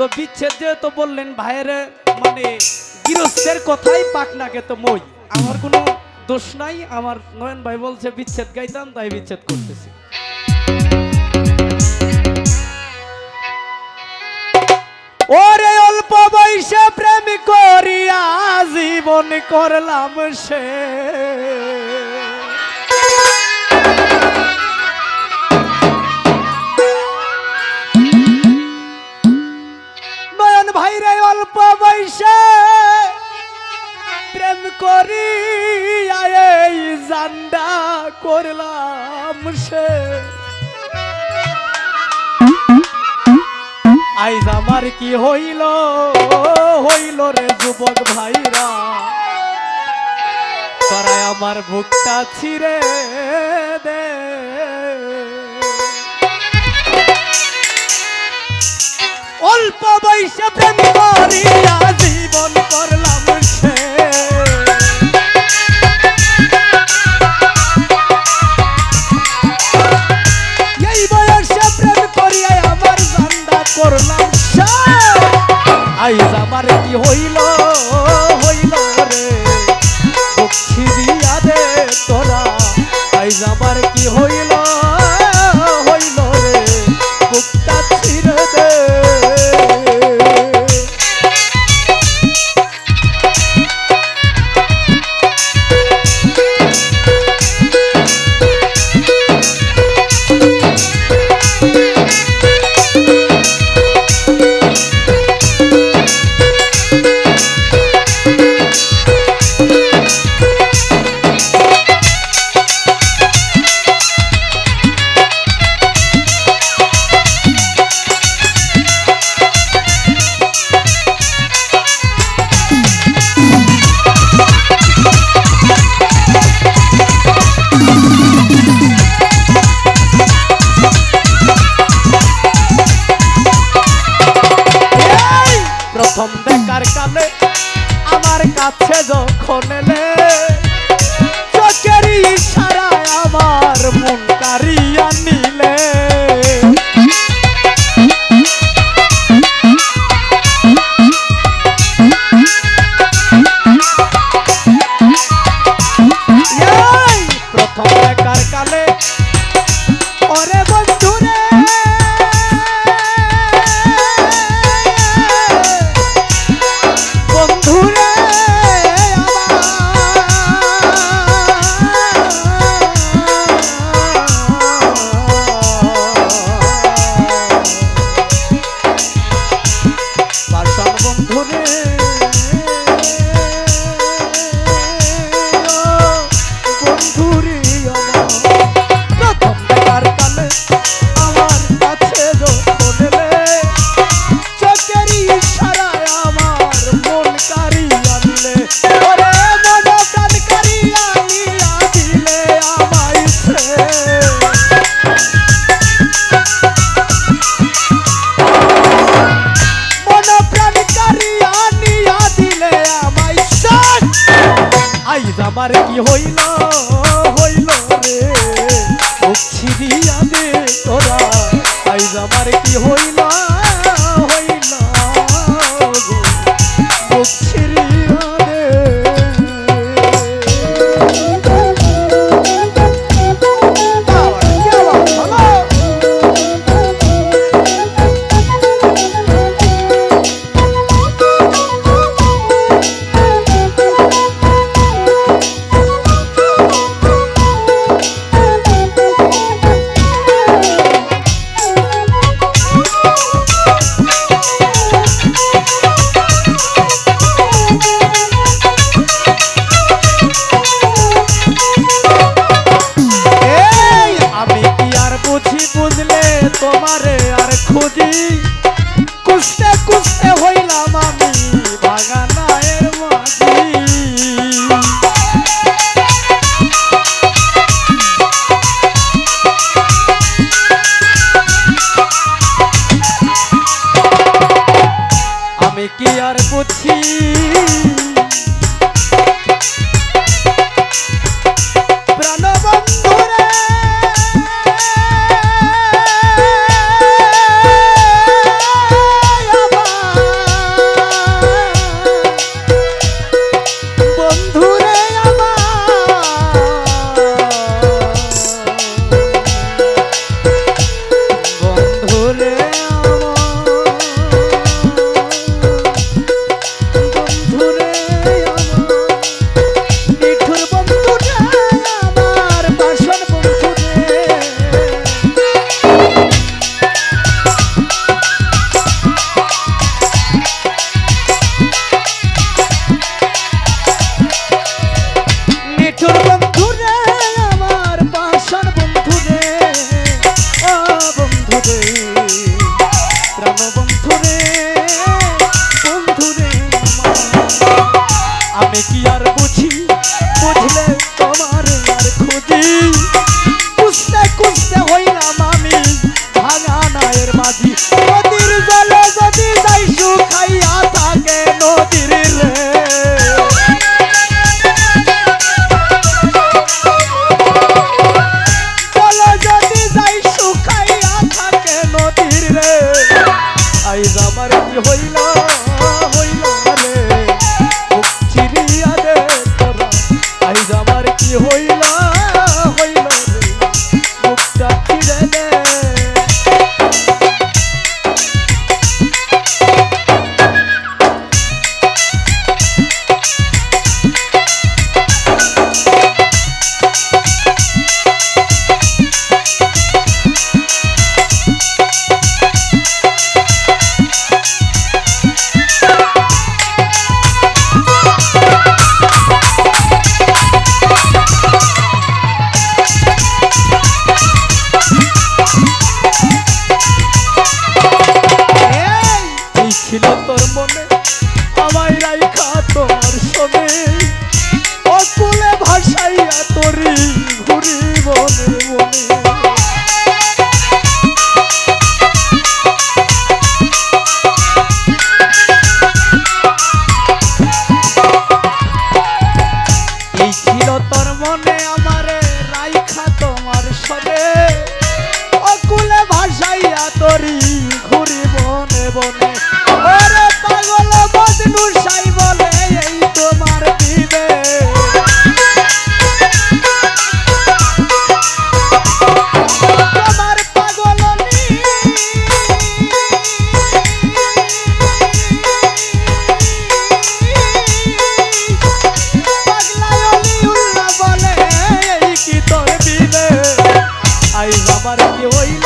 তো বিচ্ছেদ যেহেতু বললেন, ভাইয়ের মানে গৃহস্থের কথাই পাক নাকে তো মই। আমার কোনো দোষ নাই, আমার নয়ন ভাই বলছে, বিচ্ছেদ গাইতাম, তাই বিচ্ছেদ করতেছি। ওরে অল্প বয়সে প্রেম করিয়া জীবন করলাম সে। অল্প প্রেম করিয়া এই জান্ডা করলাম সে। আইজ আমার কি হইল? হইল রে যুবক ভাইরা। তোরাই আমার বুকটা ছিঁড়ে দে। অল্প বয়সে প্রেম করিয়া জীবন করলাম সে। এই বয়সে প্রেম করিয়া আমার জান্দা করলাম সে। আইজ আমার কি হইল প্রথম দেখার কালে আমার কাছে যখন এলে চোখের ইশারায় আমার মন কারিয়া তোরা আইজ আমার কি হইল? রে প্রাণ বন্ধু রে বন্ধু রে আমি কি আর বুঝি বুঝলে তোমার খুঁজি? আমার কি মনে আমারে হইল।